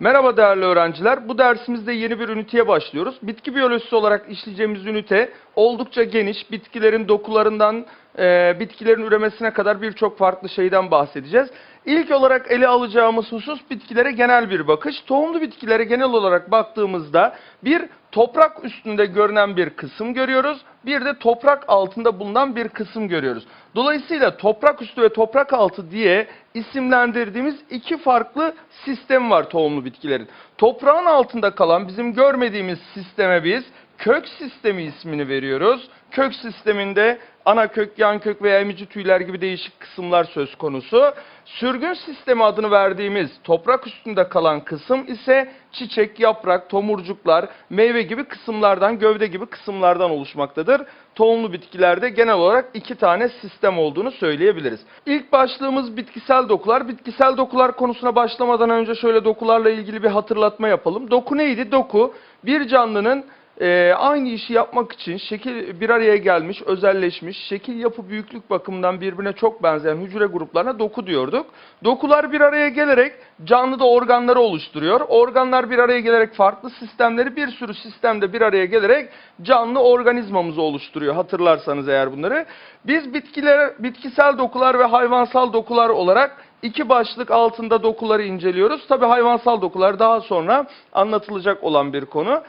Merhaba değerli öğrenciler. Bu dersimizde yeni bir üniteye başlıyoruz. Bitki biyolojisi olarak işleyeceğimiz ünite oldukça geniş. Bitkilerin dokularından e, bitkilerin üremesine kadar birçok farklı şeyden bahsedeceğiz. İlk olarak ele alacağımız husus bitkilere genel bir bakış. Tohumlu bitkilere genel olarak baktığımızda bir toprak üstünde görünen bir kısım görüyoruz. Bir de toprak altında bulunan bir kısım görüyoruz. Dolayısıyla toprak üstü ve toprak altı diye isimlendirdiğimiz iki farklı sistem var tohumlu bitkilerin. Toprağın altında kalan bizim görmediğimiz sisteme biz kök sistemi ismini veriyoruz. Kök sisteminde ana kök, yan kök veya emici tüyler gibi değişik kısımlar söz konusu. Sürgün sistemi adını verdiğimiz toprak üstünde kalan kısım ise çiçek, yaprak, tomurcuklar, meyve gibi kısımlardan, gövde gibi kısımlardan oluşmaktadır. Tohumlu bitkilerde genel olarak iki tane sistem olduğunu söyleyebiliriz. İlk başlığımız bitkisel dokular. Bitkisel dokular konusuna başlamadan önce şöyle dokularla ilgili bir hatırlatma yapalım. Doku neydi? Doku bir canlının e, aynı işi yapmak için şekil bir araya gelmiş, özelleşmiş, şekil yapı büyüklük bakımından birbirine çok benzeyen hücre gruplarına doku diyorduk. Dokular bir araya gelerek canlıda organları oluşturuyor. Organlar bir araya gelerek farklı sistemleri bir sürü sistemde bir araya gelerek canlı organizmamızı oluşturuyor. Hatırlarsanız eğer bunları. Biz bitkiler, bitkisel dokular ve hayvansal dokular olarak iki başlık altında dokuları inceliyoruz. Tabi hayvansal dokular daha sonra anlatılacak olan bir konu.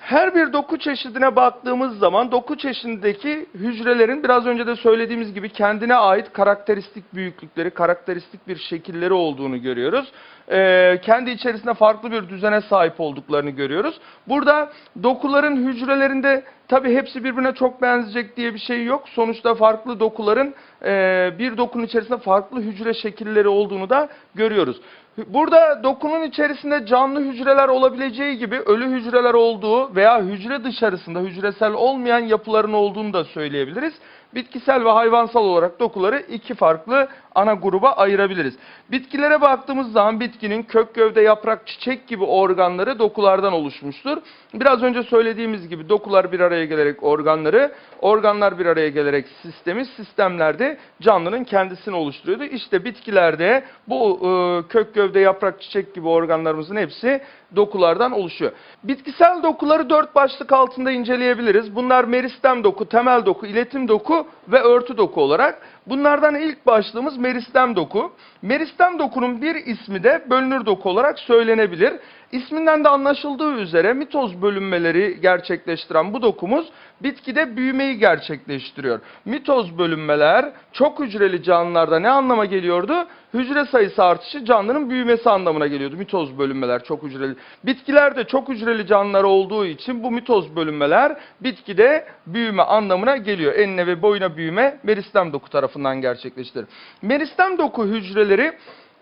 Her bir doku çeşidine baktığımız zaman doku çeşidindeki hücrelerin biraz önce de söylediğimiz gibi kendine ait karakteristik büyüklükleri, karakteristik bir şekilleri olduğunu görüyoruz. Ee, kendi içerisinde farklı bir düzene sahip olduklarını görüyoruz. Burada dokuların hücrelerinde tabi hepsi birbirine çok benzeyecek diye bir şey yok. Sonuçta farklı dokuların e, bir dokunun içerisinde farklı hücre şekilleri olduğunu da görüyoruz. Burada dokunun içerisinde canlı hücreler olabileceği gibi ölü hücreler olduğu veya hücre dışarısında hücresel olmayan yapıların olduğunu da söyleyebiliriz. Bitkisel ve hayvansal olarak dokuları iki farklı ana gruba ayırabiliriz. Bitkilere baktığımız zaman bitkinin kök, gövde, yaprak, çiçek gibi organları dokulardan oluşmuştur. Biraz önce söylediğimiz gibi dokular bir araya gelerek organları, organlar bir araya gelerek sistemi, sistemlerde canlının kendisini oluşturuyordu. İşte bitkilerde bu e, kök, gövde, yaprak, çiçek gibi organlarımızın hepsi dokulardan oluşuyor. Bitkisel dokuları dört başlık altında inceleyebiliriz. Bunlar meristem doku, temel doku, iletim doku ve örtü doku olarak. Bunlardan ilk başlığımız meristem doku. Meristem dokunun bir ismi de bölünür doku olarak söylenebilir. İsminden de anlaşıldığı üzere mitoz bölünmeleri gerçekleştiren bu dokumuz bitkide büyümeyi gerçekleştiriyor. Mitoz bölünmeler çok hücreli canlılarda ne anlama geliyordu? Hücre sayısı artışı canlının büyümesi anlamına geliyordu. Mitoz bölünmeler çok hücreli. Bitkilerde çok hücreli canlılar olduğu için bu mitoz bölünmeler bitkide büyüme anlamına geliyor. Enine ve boyuna büyüme meristem doku tarafından gerçekleştirilir. Meristem doku hücreleri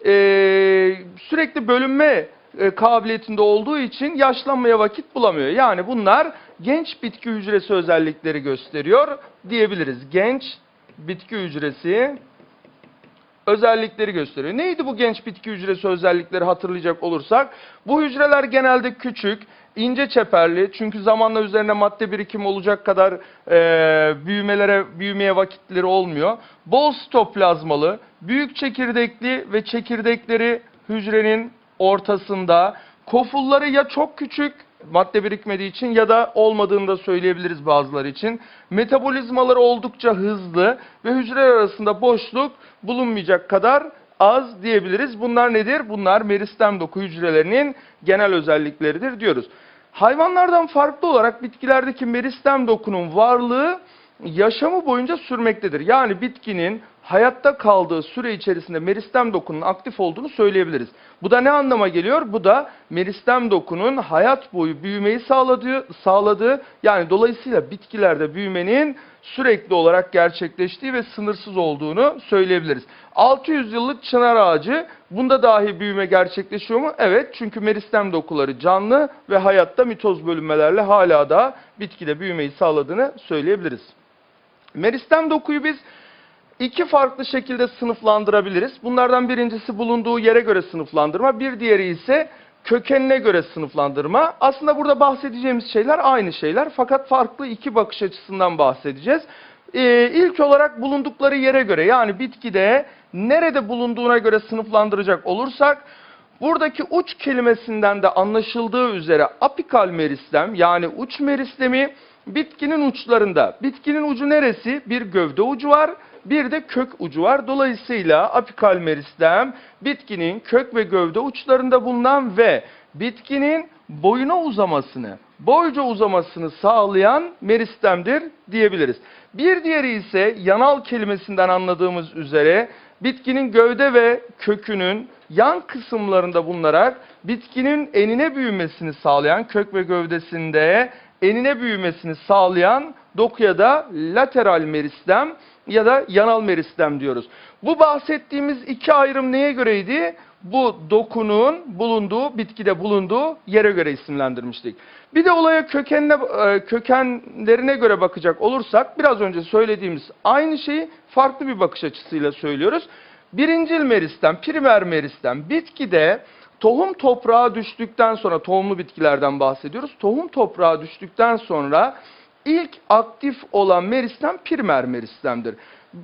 eee, sürekli bölünme e, kabiliyetinde olduğu için yaşlanmaya vakit bulamıyor. Yani bunlar genç bitki hücresi özellikleri gösteriyor diyebiliriz. Genç bitki hücresi özellikleri gösteriyor. Neydi bu genç bitki hücresi özellikleri hatırlayacak olursak? Bu hücreler genelde küçük, ince çeperli çünkü zamanla üzerine madde birikimi olacak kadar e, büyümelere büyümeye vakitleri olmuyor. Bol sitoplazmalı, büyük çekirdekli ve çekirdekleri hücrenin ortasında. Kofulları ya çok küçük madde birikmediği için ya da olmadığını da söyleyebiliriz bazıları için. Metabolizmaları oldukça hızlı ve hücreler arasında boşluk bulunmayacak kadar az diyebiliriz. Bunlar nedir? Bunlar meristem doku hücrelerinin genel özellikleridir diyoruz. Hayvanlardan farklı olarak bitkilerdeki meristem dokunun varlığı yaşamı boyunca sürmektedir. Yani bitkinin hayatta kaldığı süre içerisinde meristem dokunun aktif olduğunu söyleyebiliriz. Bu da ne anlama geliyor? Bu da meristem dokunun hayat boyu büyümeyi sağladığı, sağladığı yani dolayısıyla bitkilerde büyümenin sürekli olarak gerçekleştiği ve sınırsız olduğunu söyleyebiliriz. 600 yıllık çınar ağacı bunda dahi büyüme gerçekleşiyor mu? Evet çünkü meristem dokuları canlı ve hayatta mitoz bölünmelerle hala da bitkide büyümeyi sağladığını söyleyebiliriz. Meristem dokuyu biz iki farklı şekilde sınıflandırabiliriz. Bunlardan birincisi bulunduğu yere göre sınıflandırma, bir diğeri ise kökenine göre sınıflandırma. Aslında burada bahsedeceğimiz şeyler aynı şeyler fakat farklı iki bakış açısından bahsedeceğiz. Ee, ilk olarak bulundukları yere göre yani bitkide nerede bulunduğuna göre sınıflandıracak olursak Buradaki uç kelimesinden de anlaşıldığı üzere apikal meristem yani uç meristemi bitkinin uçlarında. Bitkinin ucu neresi? Bir gövde ucu var, bir de kök ucu var. Dolayısıyla apikal meristem bitkinin kök ve gövde uçlarında bulunan ve bitkinin boyuna uzamasını, boyca uzamasını sağlayan meristemdir diyebiliriz. Bir diğeri ise yanal kelimesinden anladığımız üzere bitkinin gövde ve kökünün yan kısımlarında bulunarak bitkinin enine büyümesini sağlayan kök ve gövdesinde enine büyümesini sağlayan dokuya da lateral meristem ya da yanal meristem diyoruz. Bu bahsettiğimiz iki ayrım neye göreydi? Bu dokunun bulunduğu, bitkide bulunduğu yere göre isimlendirmiştik. Bir de olaya kökenine, e, kökenlerine göre bakacak olursak biraz önce söylediğimiz aynı şeyi farklı bir bakış açısıyla söylüyoruz. Birincil meristem, primer meristem bitkide tohum toprağa düştükten sonra tohumlu bitkilerden bahsediyoruz. Tohum toprağa düştükten sonra ilk aktif olan meristem primer meristemdir.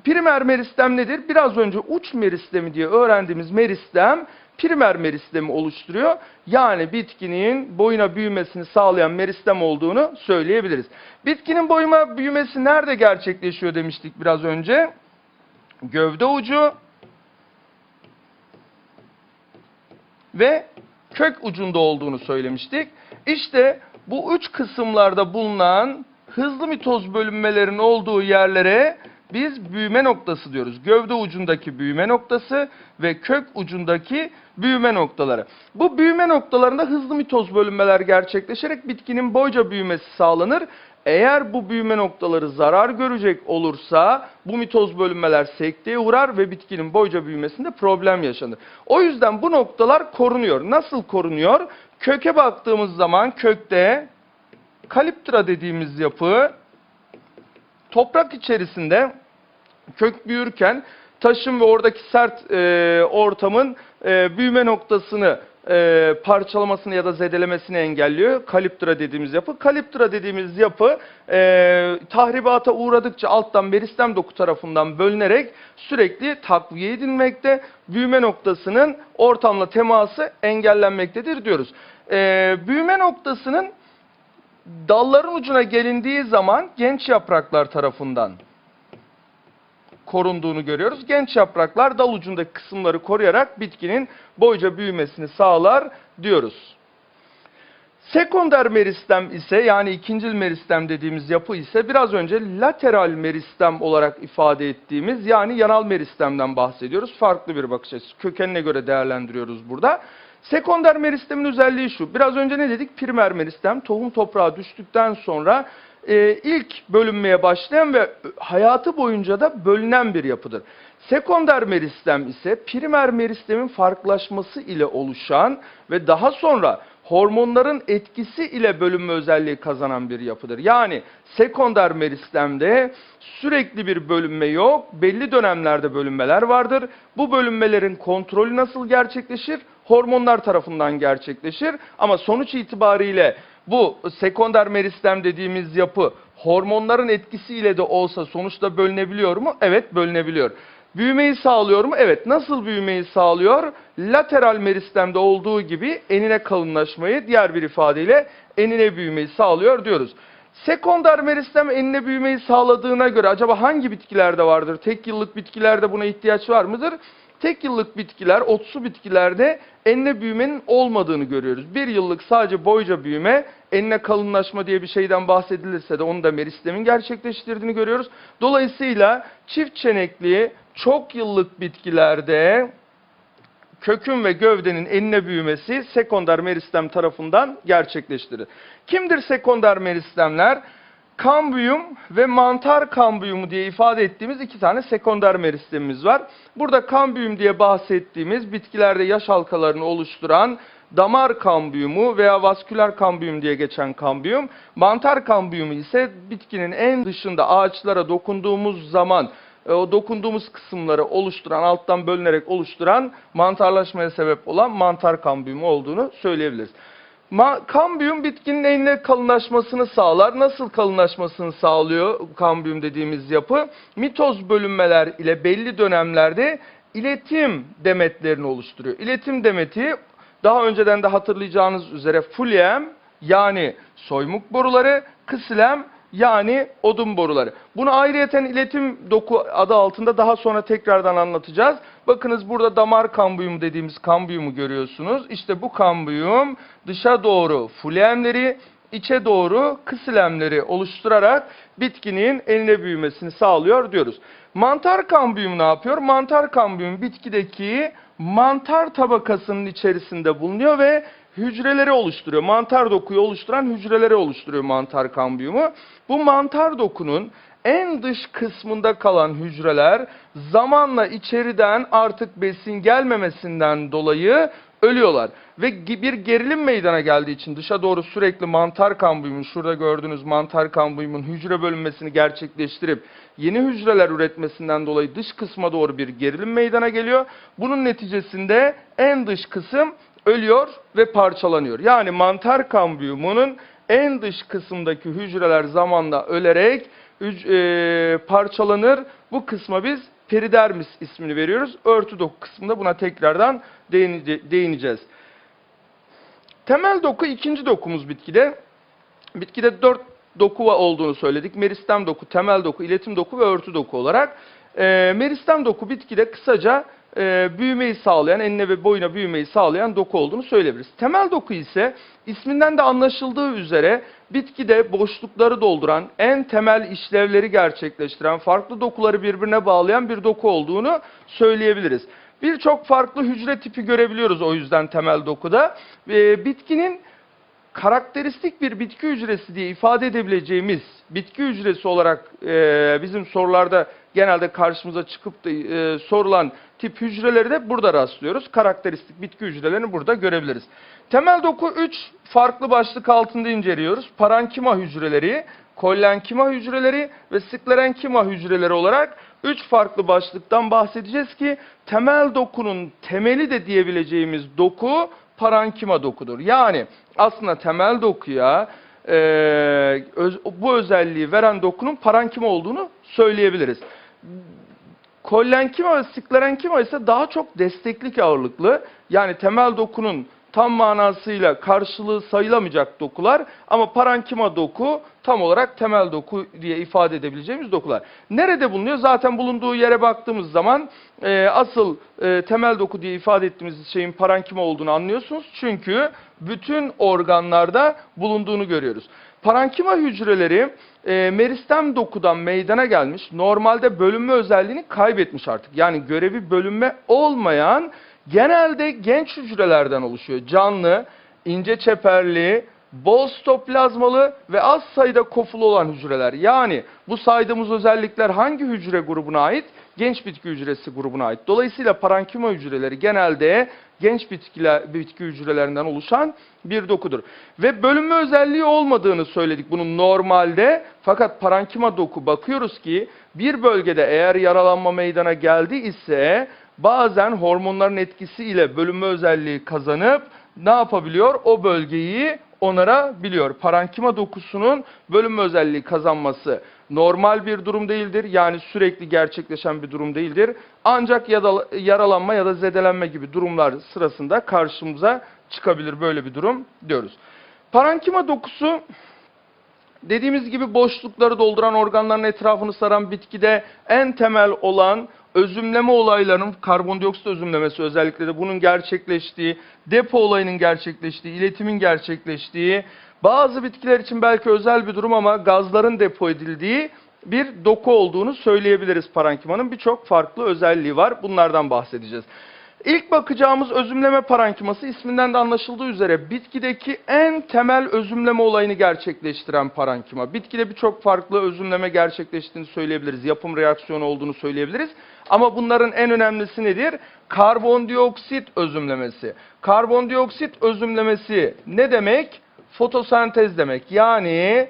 Primer meristem nedir? Biraz önce uç meristemi diye öğrendiğimiz meristem primer meristemi oluşturuyor. Yani bitkinin boyuna büyümesini sağlayan meristem olduğunu söyleyebiliriz. Bitkinin boyuma büyümesi nerede gerçekleşiyor demiştik biraz önce? Gövde ucu ve kök ucunda olduğunu söylemiştik. İşte bu üç kısımlarda bulunan hızlı mitoz bölünmelerin olduğu yerlere biz büyüme noktası diyoruz. Gövde ucundaki büyüme noktası ve kök ucundaki büyüme noktaları. Bu büyüme noktalarında hızlı mitoz bölünmeler gerçekleşerek bitkinin boyca büyümesi sağlanır. Eğer bu büyüme noktaları zarar görecek olursa bu mitoz bölünmeler sekteye uğrar ve bitkinin boyca büyümesinde problem yaşanır. O yüzden bu noktalar korunuyor. Nasıl korunuyor? Köke baktığımız zaman kökte kaliptra dediğimiz yapı toprak içerisinde kök büyürken taşın ve oradaki sert e, ortamın e, büyüme noktasını e, parçalamasını ya da zedelemesini engelliyor. Kaliptra dediğimiz yapı. Kaliptra dediğimiz yapı e, tahribata uğradıkça alttan meristem doku tarafından bölünerek sürekli takviye edilmekte. Büyüme noktasının ortamla teması engellenmektedir diyoruz. E, büyüme noktasının dalların ucuna gelindiği zaman genç yapraklar tarafından korunduğunu görüyoruz. Genç yapraklar dal ucundaki kısımları koruyarak bitkinin boyca büyümesini sağlar diyoruz. Sekonder meristem ise yani ikincil meristem dediğimiz yapı ise biraz önce lateral meristem olarak ifade ettiğimiz yani yanal meristemden bahsediyoruz. Farklı bir bakış açısı. Kökenine göre değerlendiriyoruz burada. Sekonder meristemin özelliği şu. Biraz önce ne dedik? Primer meristem tohum toprağa düştükten sonra e, ilk bölünmeye başlayan ve hayatı boyunca da bölünen bir yapıdır. Sekonder meristem ise primer meristemin farklılaşması ile oluşan ve daha sonra hormonların etkisi ile bölünme özelliği kazanan bir yapıdır. Yani sekonder meristemde sürekli bir bölünme yok, belli dönemlerde bölünmeler vardır. Bu bölünmelerin kontrolü nasıl gerçekleşir? Hormonlar tarafından gerçekleşir ama sonuç itibariyle bu sekonder meristem dediğimiz yapı hormonların etkisiyle de olsa sonuçta bölünebiliyor mu? Evet bölünebiliyor. Büyümeyi sağlıyor mu? Evet. Nasıl büyümeyi sağlıyor? Lateral meristemde olduğu gibi enine kalınlaşmayı diğer bir ifadeyle enine büyümeyi sağlıyor diyoruz. Sekonder meristem enine büyümeyi sağladığına göre acaba hangi bitkilerde vardır? Tek yıllık bitkilerde buna ihtiyaç var mıdır? Tek yıllık bitkiler, otsu bitkilerde enine büyümenin olmadığını görüyoruz. Bir yıllık sadece boyca büyüme, enine kalınlaşma diye bir şeyden bahsedilirse de onu da meristemin gerçekleştirdiğini görüyoruz. Dolayısıyla çift çenekli, çok yıllık bitkilerde kökün ve gövdenin enine büyümesi sekonder meristem tarafından gerçekleştirilir. Kimdir sekonder meristemler? Kambiyum ve mantar kambiyumu diye ifade ettiğimiz iki tane sekonder meristemimiz var. Burada kambiyum diye bahsettiğimiz bitkilerde yaş halkalarını oluşturan damar kambiyumu veya vasküler kambiyum diye geçen kambiyum. Mantar kambiyumu ise bitkinin en dışında ağaçlara dokunduğumuz zaman e, o dokunduğumuz kısımları oluşturan, alttan bölünerek oluşturan mantarlaşmaya sebep olan mantar kambiyumu olduğunu söyleyebiliriz. Kambiyum bitkinin enine kalınlaşmasını sağlar. Nasıl kalınlaşmasını sağlıyor kambiyum dediğimiz yapı? Mitoz bölünmeler ile belli dönemlerde iletim demetlerini oluşturuyor. İletim demeti Daha önceden de hatırlayacağınız üzere fulem yani soymuk boruları, kısilem yani odun boruları. Bunu ayrıyeten iletim doku adı altında daha sonra tekrardan anlatacağız. Bakınız burada damar kambiyum dediğimiz kambiyumu görüyorsunuz. İşte bu kambiyum dışa doğru fulemleri, içe doğru kısilemleri oluşturarak bitkinin eline büyümesini sağlıyor diyoruz. Mantar kambiyum ne yapıyor? Mantar kambiyum bitkideki mantar tabakasının içerisinde bulunuyor ve hücreleri oluşturuyor. Mantar dokuyu oluşturan hücreleri oluşturuyor mantar kambiyumu. Bu mantar dokunun en dış kısmında kalan hücreler zamanla içeriden artık besin gelmemesinden dolayı ölüyorlar. Ve bir gerilim meydana geldiği için dışa doğru sürekli mantar kambiyumun, şurada gördüğünüz mantar kambiyumun hücre bölünmesini gerçekleştirip yeni hücreler üretmesinden dolayı dış kısma doğru bir gerilim meydana geliyor. Bunun neticesinde en dış kısım ölüyor ve parçalanıyor. Yani mantar kambiyumunun en dış kısımdaki hücreler zamanla ölerek e, parçalanır. Bu kısma biz peridermis ismini veriyoruz. Örtü doku kısmında buna tekrardan değineceğiz. Temel doku ikinci dokumuz bitkide. Bitkide dört doku olduğunu söyledik. Meristem doku, temel doku, iletim doku ve örtü doku olarak. E, meristem doku bitkide kısaca e, büyümeyi sağlayan, enine ve boyuna büyümeyi sağlayan doku olduğunu söyleyebiliriz. Temel doku ise isminden de anlaşıldığı üzere bitkide boşlukları dolduran, en temel işlevleri gerçekleştiren, farklı dokuları birbirine bağlayan bir doku olduğunu söyleyebiliriz. Birçok farklı hücre tipi görebiliyoruz o yüzden temel dokuda. E, bitkinin karakteristik bir bitki hücresi diye ifade edebileceğimiz bitki hücresi olarak e, bizim sorularda genelde karşımıza çıkıp da e, sorulan tip hücreleri de burada rastlıyoruz. Karakteristik bitki hücrelerini burada görebiliriz. Temel doku 3 farklı başlık altında inceliyoruz. Parankima hücreleri, kollenkima hücreleri ve sklerenkima hücreleri olarak 3 farklı başlıktan bahsedeceğiz ki temel dokunun temeli de diyebileceğimiz doku parankima dokudur. Yani aslında temel dokuya e, öz- bu özelliği veren dokunun parankima olduğunu söyleyebiliriz. Kollenkima ve sklerenkima ise daha çok desteklik ağırlıklı. Yani temel dokunun tam manasıyla karşılığı sayılamayacak dokular ama parankima doku tam olarak temel doku diye ifade edebileceğimiz dokular. Nerede bulunuyor? Zaten bulunduğu yere baktığımız zaman e, asıl e, temel doku diye ifade ettiğimiz şeyin parankima olduğunu anlıyorsunuz. Çünkü bütün organlarda bulunduğunu görüyoruz. Parankima hücreleri e, meristem dokudan meydana gelmiş. Normalde bölünme özelliğini kaybetmiş artık. Yani görevi bölünme olmayan genelde genç hücrelerden oluşuyor. Canlı, ince çeperli, bol stoplazmalı ve az sayıda kofulu olan hücreler. Yani bu saydığımız özellikler hangi hücre grubuna ait? Genç bitki hücresi grubuna ait. Dolayısıyla parankima hücreleri genelde genç bitkiler, bitki hücrelerinden oluşan bir dokudur. Ve bölünme özelliği olmadığını söyledik bunun normalde. Fakat parankima doku bakıyoruz ki bir bölgede eğer yaralanma meydana geldi ise bazen hormonların etkisiyle bölünme özelliği kazanıp ne yapabiliyor? O bölgeyi onarabiliyor. Parankima dokusunun bölünme özelliği kazanması normal bir durum değildir. Yani sürekli gerçekleşen bir durum değildir. Ancak yaralanma ya da zedelenme gibi durumlar sırasında karşımıza çıkabilir böyle bir durum diyoruz. Parankima dokusu dediğimiz gibi boşlukları dolduran organların etrafını saran bitkide en temel olan özümleme olaylarının karbondioksit özümlemesi özellikle de bunun gerçekleştiği, depo olayının gerçekleştiği, iletimin gerçekleştiği, bazı bitkiler için belki özel bir durum ama gazların depo edildiği bir doku olduğunu söyleyebiliriz parankimanın. Birçok farklı özelliği var. Bunlardan bahsedeceğiz. İlk bakacağımız özümleme parankiması isminden de anlaşıldığı üzere bitkideki en temel özümleme olayını gerçekleştiren parankima. Bitkide birçok farklı özümleme gerçekleştiğini söyleyebiliriz. Yapım reaksiyonu olduğunu söyleyebiliriz. Ama bunların en önemlisi nedir? Karbondioksit özümlemesi. Karbondioksit özümlemesi ne demek? Fotosentez demek. Yani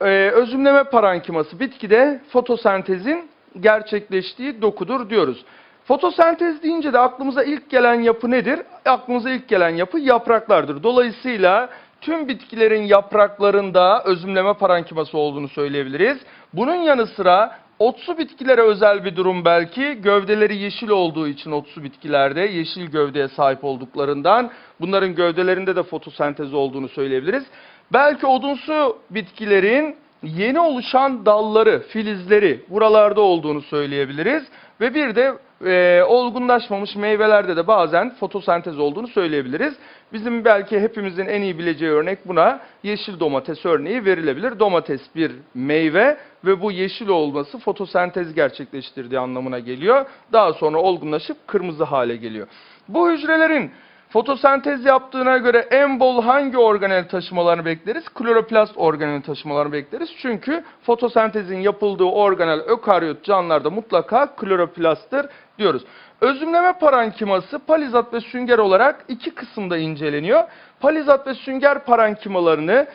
e, özümleme parankiması bitkide fotosentezin gerçekleştiği dokudur diyoruz. Fotosentez deyince de aklımıza ilk gelen yapı nedir? Aklımıza ilk gelen yapı yapraklardır. Dolayısıyla tüm bitkilerin yapraklarında özümleme parankiması olduğunu söyleyebiliriz. Bunun yanı sıra Otsu bitkilere özel bir durum belki. Gövdeleri yeşil olduğu için otsu bitkilerde yeşil gövdeye sahip olduklarından bunların gövdelerinde de fotosentez olduğunu söyleyebiliriz. Belki odunsu bitkilerin yeni oluşan dalları, filizleri buralarda olduğunu söyleyebiliriz. Ve bir de e, olgunlaşmamış meyvelerde de bazen fotosentez olduğunu söyleyebiliriz. Bizim belki hepimizin en iyi bileceği örnek buna yeşil domates örneği verilebilir. Domates bir meyve ve bu yeşil olması fotosentez gerçekleştirdiği anlamına geliyor. Daha sonra olgunlaşıp kırmızı hale geliyor. Bu hücrelerin Fotosentez yaptığına göre en bol hangi organel taşımalarını bekleriz? Kloroplast organel taşımalarını bekleriz. Çünkü fotosentezin yapıldığı organel ökaryot canlılarda mutlaka kloroplasttır diyoruz. Özümleme parenkiması palizat ve sünger olarak iki kısımda inceleniyor. Palizat ve sünger parenkimalarını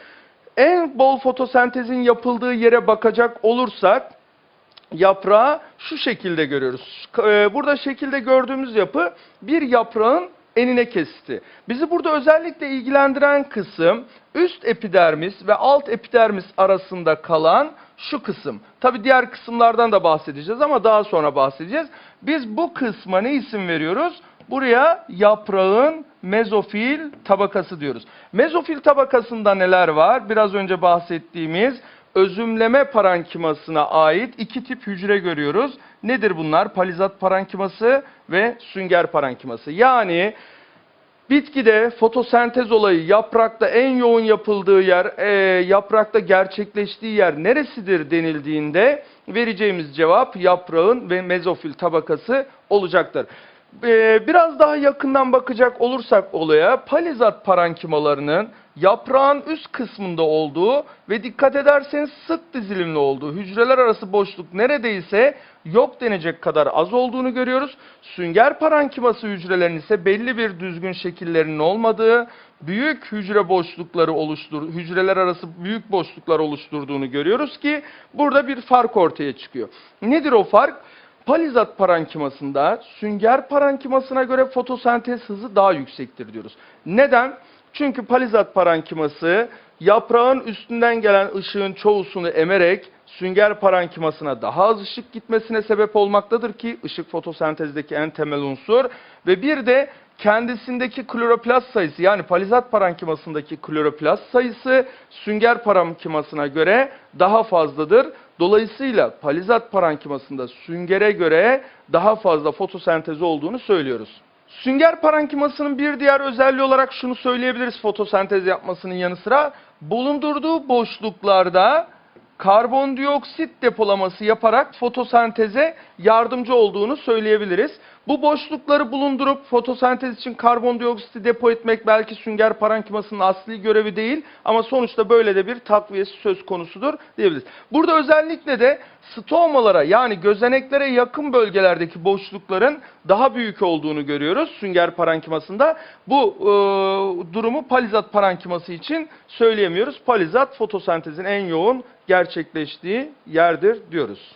en bol fotosentezin yapıldığı yere bakacak olursak yaprağı şu şekilde görüyoruz. E, Burada şekilde gördüğümüz yapı bir yaprağın enine kesti. Bizi burada özellikle ilgilendiren kısım üst epidermis ve alt epidermis arasında kalan şu kısım. Tabi diğer kısımlardan da bahsedeceğiz ama daha sonra bahsedeceğiz. Biz bu kısma ne isim veriyoruz? Buraya yaprağın mezofil tabakası diyoruz. Mezofil tabakasında neler var? Biraz önce bahsettiğimiz özümleme parenkimasına ait iki tip hücre görüyoruz. Nedir bunlar? Palizat parenkiması ve sünger parenkiması. Yani bitkide fotosentez olayı yaprakta en yoğun yapıldığı yer, e, yaprakta gerçekleştiği yer neresidir denildiğinde vereceğimiz cevap yaprağın ve mezofil tabakası olacaktır. E, biraz daha yakından bakacak olursak olaya palizat parenkimalarının yaprağın üst kısmında olduğu ve dikkat ederseniz sık dizilimli olduğu hücreler arası boşluk neredeyse yok denecek kadar az olduğunu görüyoruz. Sünger parenkiması hücrelerinin ise belli bir düzgün şekillerinin olmadığı, büyük hücre boşlukları oluştur, hücreler arası büyük boşluklar oluşturduğunu görüyoruz ki burada bir fark ortaya çıkıyor. Nedir o fark? Palizat parenkimasında sünger parenkimasına göre fotosentez hızı daha yüksektir diyoruz. Neden? Çünkü palizat parenkiması yaprağın üstünden gelen ışığın çoğusunu emerek sünger parenkimasına daha az ışık gitmesine sebep olmaktadır ki ışık fotosentezdeki en temel unsur ve bir de kendisindeki kloroplast sayısı yani palizat parenkimasındaki kloroplast sayısı sünger parenkimasına göre daha fazladır. Dolayısıyla palizat parenkimasında süngere göre daha fazla fotosentez olduğunu söylüyoruz. Sünger parenkimasının bir diğer özelliği olarak şunu söyleyebiliriz fotosentez yapmasının yanı sıra bulundurduğu boşluklarda karbondioksit depolaması yaparak fotosenteze yardımcı olduğunu söyleyebiliriz. Bu boşlukları bulundurup fotosentez için karbondioksiti depo etmek belki sünger parenkimasının asli görevi değil ama sonuçta böyle de bir takviyesi söz konusudur diyebiliriz. Burada özellikle de stomalara yani gözeneklere yakın bölgelerdeki boşlukların daha büyük olduğunu görüyoruz sünger parenkimasında. Bu e, durumu palizat parenkiması için söyleyemiyoruz. Palizat fotosentezin en yoğun gerçekleştiği yerdir diyoruz.